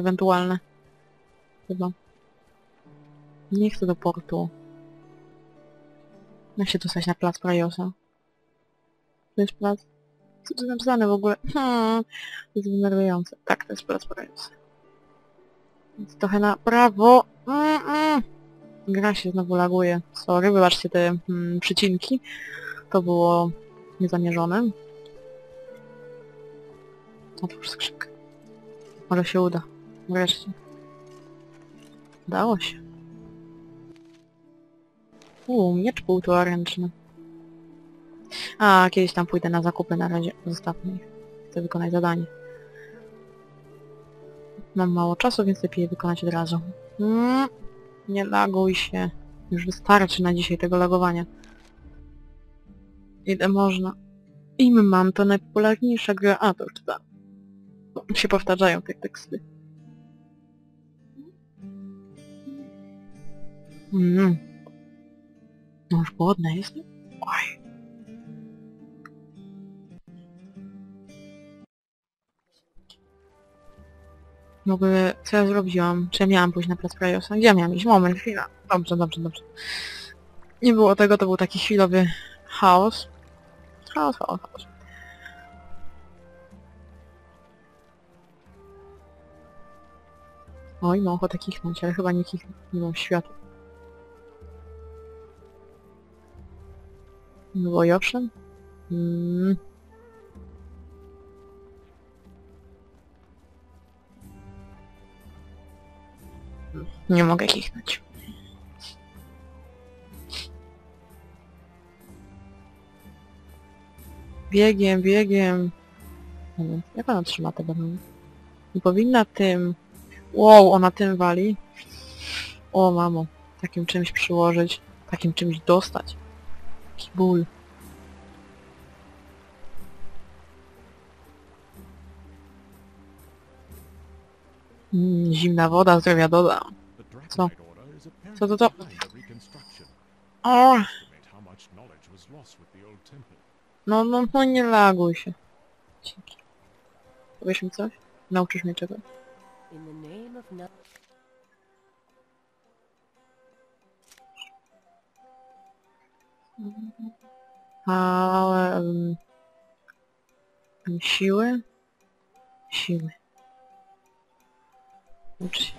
ewentualne. Chyba. Nie chcę do portu. Jak się dostać na plac Prajosa? To jest plac? Co tu napisane w ogóle? Hmm, to jest denerwujące. Tak, to jest plac Prajosa. Więc trochę na prawo. Mm, mm. Gra się znowu laguje. Sorry, wybaczcie te mm, przycinki. To było niezamierzone. Otwórz skrzynkę. Może się uda. Wreszcie. Udało się. Uuu, miecz półtoraręczny. A, kiedyś tam pójdę na zakupy, na razie zostawmy ich. Chcę wykonać zadanie. Mam mało czasu, więc lepiej je wykonać od razu. Mm, nie laguj się. Już wystarczy na dzisiaj tego lagowania. Ile można? Im mam, to najpopularniejsza gra... A, to już czytałem. Się powtarzają te teksty. Mm. No już głodna jestem? Oj. W ogóle, co ja zrobiłam? Czy ja miałam pójść na plac Prajosa? Gdzie ja miałam iść? Moment, chwila. Dobrze, dobrze, dobrze. Nie było tego, to był taki chwilowy chaos. Chaos, chaos, chaos. Oj, mam ochotę kichnąć, ale chyba nie kichnę. Nie mam światła. Było owszem? Mm. Nie mogę kichnąć. Biegiem, biegiem. Jak ona trzyma te banany? Nie powinna tym... Wow, ona tym wali. O mamo, takim czymś przyłożyć, takim czymś dostać. Jaki ból. Mm, zimna woda zdrowia doda. Co? Co to to? to? O, no, no, no nie laguj się. Dzięki. Powiesz mi coś? Nauczysz mnie czegoś? Ale... Um, siły? Siły. Ucz się.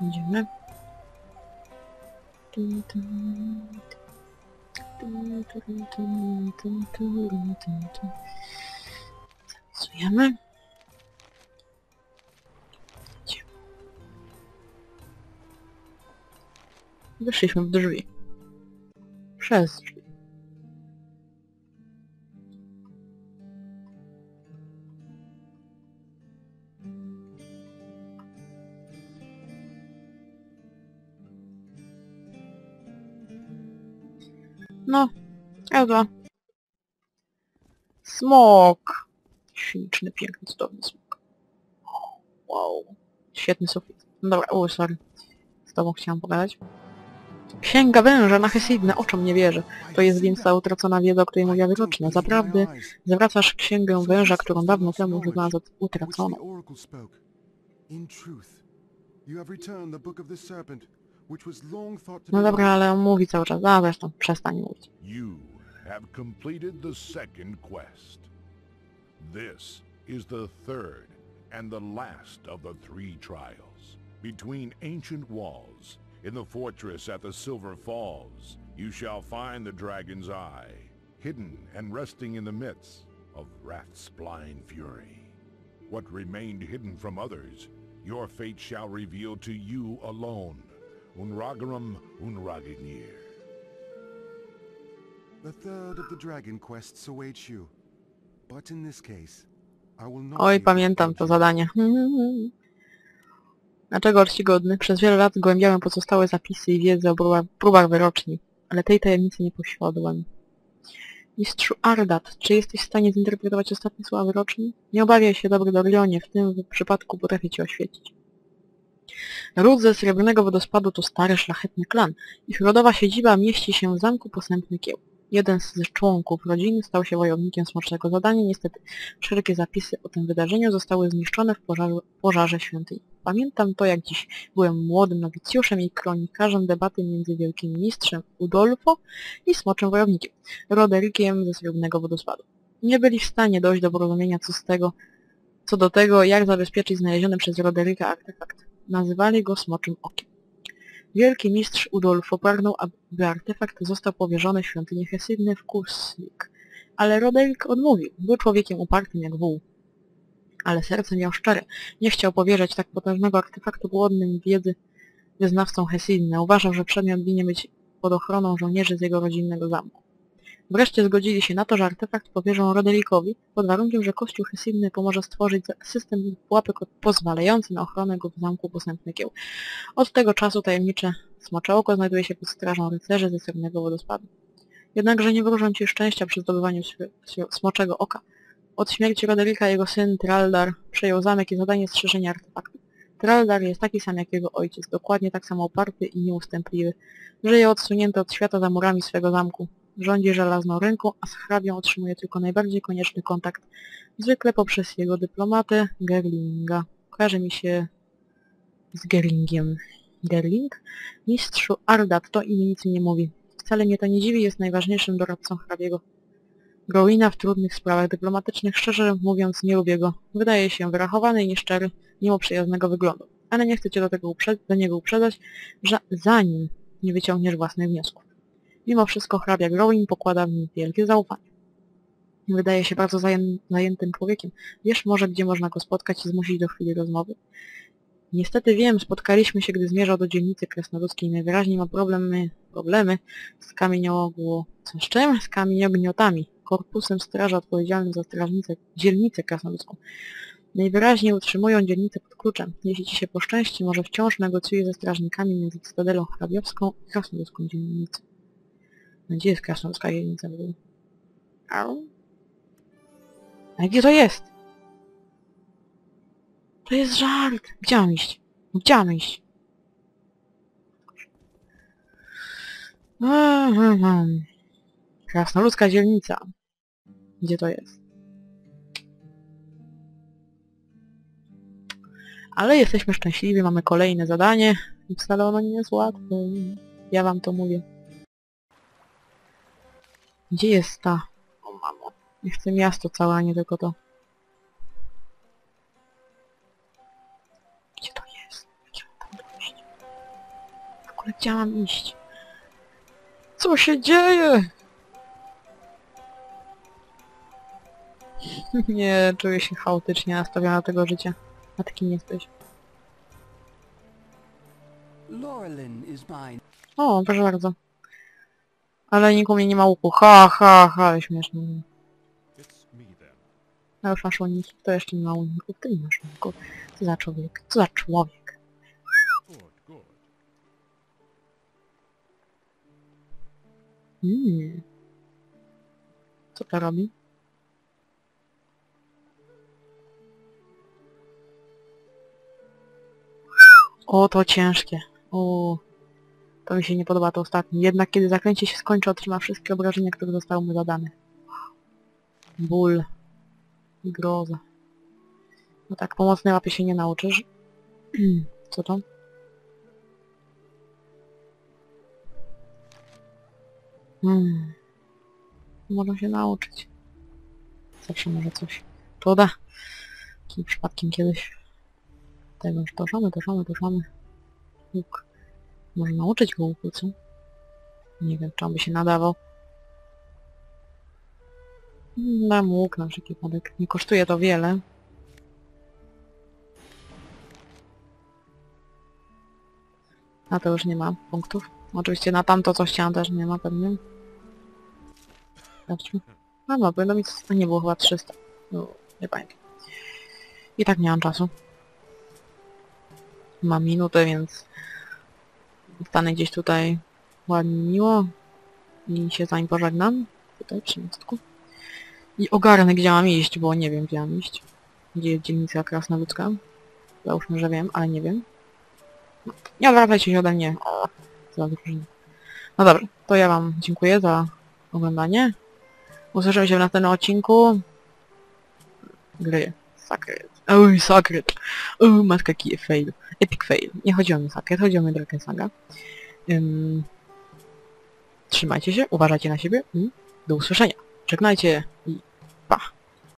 Idziemy. Tum, Wyszliśmy w drzwi. Przez drzwi. No, Ewa. Smok. Śliczny, piękny, cudowny smok. Wow. Świetny sufit. No Dobra, o, sorry. Z tobą chciałam pogadać. Księga węża na Hesidne, oczom nie wierzę. To jest więc ta utracona wiedza, o której mówiła wyrocznia. Zaprawdę zwracasz księgę węża, którą dawno temu uznała za utraconą. No dobra, ale on mówi cały czas. A zresztą, przestań mówić. Have completed the second quest. This is the third and the last of the three trials. Between ancient walls, in the fortress at the Silver Falls, you shall find the Dragon's Eye, hidden and resting in the midst of Wrath's blind fury. What remained hidden from others, your fate shall reveal to you alone. Unragarum Unragignir. The third of the dragon quests awaits you. But in this case, I will not Oj, be pamiętam to zadanie. Dlaczego czcigodny? Przez wiele lat zgłębiałem pozostałe zapisy i wiedzę o próbach, próbach wyroczni, ale tej tajemnicy nie posiadłem. Mistrzu Ardat, czy jesteś w stanie zinterpretować ostatnie słowa wyroczni? Nie obawiaj się, dobry Dorionie, w tym przypadku potrafię cię oświecić. Ród ze Srebrnego Wodospadu to stary, szlachetny klan. Ich rodowa siedziba mieści się w zamku Posępny Kieł. Jeden z członków rodziny stał się wojownikiem Smocznego Zadania. Niestety wszelkie zapisy o tym wydarzeniu zostały zniszczone w pożarze, pożarze świątyni. Pamiętam to jak dziś. Byłem młodym nowicjuszem i kronikarzem debaty między wielkim mistrzem Udolfo i smoczym wojownikiem, Roderikiem ze Srebrnego Wodospadu. Nie byli w stanie dojść do porozumienia co z tego, co do tego, jak zabezpieczyć znaleziony przez Roderika artefakt. Nazywali go Smoczym Okiem. Wielki mistrz Udolfo pragnął, aby artefakt został powierzony świątyni Hesydny w Kursik, ale Roderik odmówił. Był człowiekiem upartym jak wół. Ale serce miał szczere. Nie chciał powierzać tak potężnego artefaktu głodnym wiedzy wyznawcom Hesydny. Uważał, że przedmiot winien być pod ochroną żołnierzy z jego rodzinnego zamku. Wreszcie zgodzili się na to, że artefakt powierzą Roderikowi, pod warunkiem, że Kościół Hesydny pomoże stworzyć system pułapek pozwalający na ochronę go w zamku Posępny Kieł. Od tego czasu tajemnicze Smocze Oko znajduje się pod strażą rycerzy ze Srebrnego Wodospadu. Jednakże nie wróżą ci szczęścia przy zdobywaniu Smoczego Oka. Od śmierci Roderika jego syn Traldar przejął zamek i zadanie strzeżenia artefaktu. Traldar jest taki sam jak jego ojciec, dokładnie tak samo uparty i nieustępliwy. Żyje odsunięty od świata za murami swego zamku. Rządzi żelazną ręką, a z hrabią otrzymuje tylko najbardziej konieczny kontakt, zwykle poprzez jego dyplomatę Gerlinga. Kojarzy mi się z Gerlingiem. Gerling? Mistrzu Ardat, to imię nic mi nie mówi. Wcale mnie to nie dziwi, jest najważniejszym doradcą hrabiego. Growina w trudnych sprawach dyplomatycznych, szczerze mówiąc, nie lubię go. Wydaje się wyrachowany i nieszczery, mimo przyjaznego wyglądu. Ale nie chcę cię do tego uprzed do niego uprzedzać, że zanim nie wyciągniesz własnych wniosków. Mimo wszystko hrabia Growin pokłada w nim wielkie zaufanie. Wydaje się bardzo zaję zajętym człowiekiem. Wiesz może, gdzie można go spotkać i zmusić do chwili rozmowy? Niestety wiem, spotkaliśmy się, gdy zmierzał do dzielnicy krasnoludzkiej. Najwyraźniej ma problemy, problemy z kamieniogło... Co z czym? Z kamieniogniotami. Korpusem straży odpowiedzialnym za strażnicę, dzielnicę krasnoludzką. Najwyraźniej utrzymują dzielnicę pod kluczem. Jeśli ci się poszczęści, może wciąż negocjuje ze strażnikami między Cytadelą Hrabiowską i krasnoludzką dzielnicą. Gdzie jest krasnoludzka dzielnica? A gdzie to jest? To jest żart! Gdzie mam iść? Gdzie mam iść? Mhm. Krasnoludzka dzielnica. Gdzie to jest? Ale jesteśmy szczęśliwi, mamy kolejne zadanie i wcale ono nie jest łatwe. Ja wam to mówię. Gdzie jest ta... O mamo. Nie chcę miasto całe, a nie tylko to. Ogóle gdzie mam iść? Co się dzieje? nie, czuję się chaotycznie nastawiona do tego życia. A taki nie jesteś. O, proszę bardzo. Ale nikt u mnie nie ma łuku. Ha, ha, ha, ale śmieszne. It's me then. A już masz uniki. Kto jeszcze nie ma uników? Ty nie masz uników. Co za człowiek? Co za człowiek? Mm. Co to robi? O, to ciężkie. O, to mi się nie podoba to ostatnie. Jednak kiedy zaklęcie się skończy, otrzyma wszystkie obrażenia, które zostały mu zadane. Ból. I groza. No tak, pomocnej łapy się nie nauczysz. Co to? Hmm. Można się nauczyć. Zawsze może coś. To. Takim przypadkiem kiedyś. Tego już tożamy, tożamy, tożamy. Łuk. Może nauczyć go łuku, co? Nie wiem, czy on by się nadawał. Dam łuk na wszelki wypadek. Nie kosztuje to wiele. A to już nie ma punktów. Oczywiście na tamto coś chciałam też nie ma pewnie. Zobaczmy. No no, mieć... a nie było chyba 300. No, nie pamiętam. I tak nie mam czasu. Mam minutę, więc... Stanę gdzieś tutaj ładnie miło. I się zanim pożegnam. Tutaj przy mostku. I ogarnę gdzie mam iść, bo nie wiem gdzie mam iść. Gdzie jest dzielnica krasnoludzka. Załóżmy, że wiem, ale nie wiem. Nie odwracajcie się ode mnie. Za. No dobra, to ja wam dziękuję za oglądanie. Usłyszymy się w następnym odcinku. Gry. Sacred. Oj, Sacred. O, matka kije, fail. Epic fail. Nie chodziło mi o Sacred, chodziło mi o Draken Saga. Ym... Trzymajcie się, uważajcie na siebie do usłyszenia. Żegnajcie i pa.